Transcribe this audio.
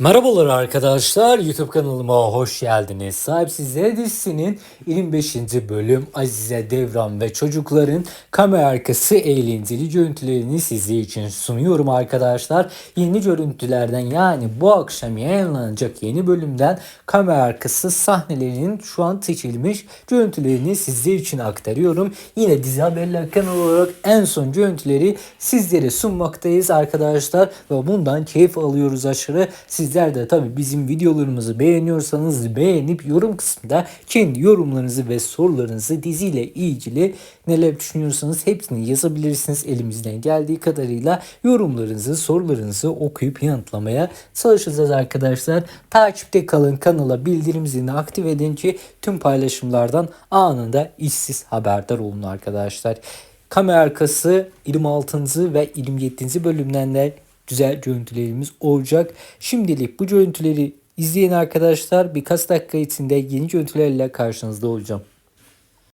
Merhabalar arkadaşlar YouTube kanalıma hoş geldiniz. Sahipsizler dizisinin 25. bölüm Azize Devran ve çocukların kamera arkası eğlenceli görüntülerini sizler için sunuyorum arkadaşlar. Yeni görüntülerden yani bu akşam yayınlanacak yeni bölümden kamera arkası sahnelerinin şu an seçilmiş görüntülerini sizler için aktarıyorum. Yine dizi haberler kanalı olarak en son görüntüleri sizlere sunmaktayız arkadaşlar ve bundan keyif alıyoruz aşırı. Sizler de tabi bizim videolarımızı beğeniyorsanız beğenip yorum kısmında kendi yorumlarınızı ve sorularınızı diziyle ilgili neler düşünüyorsanız hepsini yazabilirsiniz. Elimizden geldiği kadarıyla yorumlarınızı, sorularınızı okuyup yanıtlamaya çalışacağız arkadaşlar. Takipte kalın kanala bildirim zilini aktif edin ki tüm paylaşımlardan anında işsiz haberdar olun arkadaşlar. Kamera arkası 26. ve 27. bölümden de güzel görüntülerimiz olacak. Şimdilik bu görüntüleri izleyen arkadaşlar birkaç dakika içinde yeni görüntülerle karşınızda olacağım.